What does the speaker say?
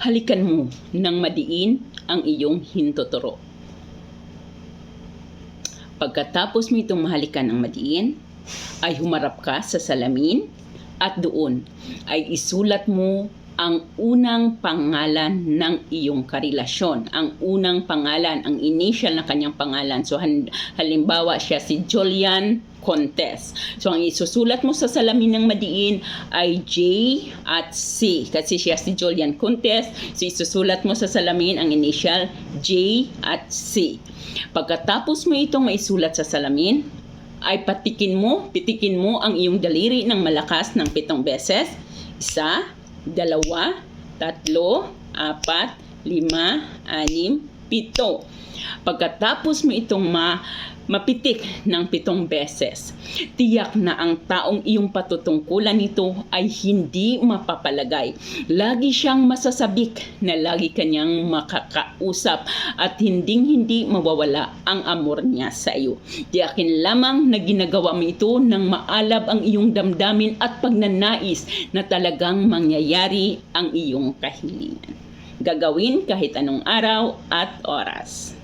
halikan mo ng madiin ang iyong hintuturo. Pagkatapos mo itong mahalikan ng madiin, ay humarap ka sa salamin at doon ay isulat mo ang unang pangalan ng iyong karelasyon. Ang unang pangalan, ang initial na kanyang pangalan. So halimbawa siya si Julian Contes. So ang isusulat mo sa salamin ng madiin ay J at C kasi siya si Julian Contes. So isusulat mo sa salamin ang initial J at C. Pagkatapos mo itong maisulat sa salamin, ay patikin mo, pitikin mo ang iyong daliri ng malakas ng pitong beses. Isa, dalawa, tatlo, apat, lima, anim, pito. Pagkatapos mo itong ma mapitik ng pitong beses, tiyak na ang taong iyong patutungkulan nito ay hindi mapapalagay. Lagi siyang masasabik na lagi kanyang makakausap at hinding-hindi mawawala ang amor niya sa iyo. Tiyakin lamang na ginagawa mo ito ng maalab ang iyong damdamin at pagnanais na talagang mangyayari ang iyong kahilingan. Gagawin kahit anong araw at oras.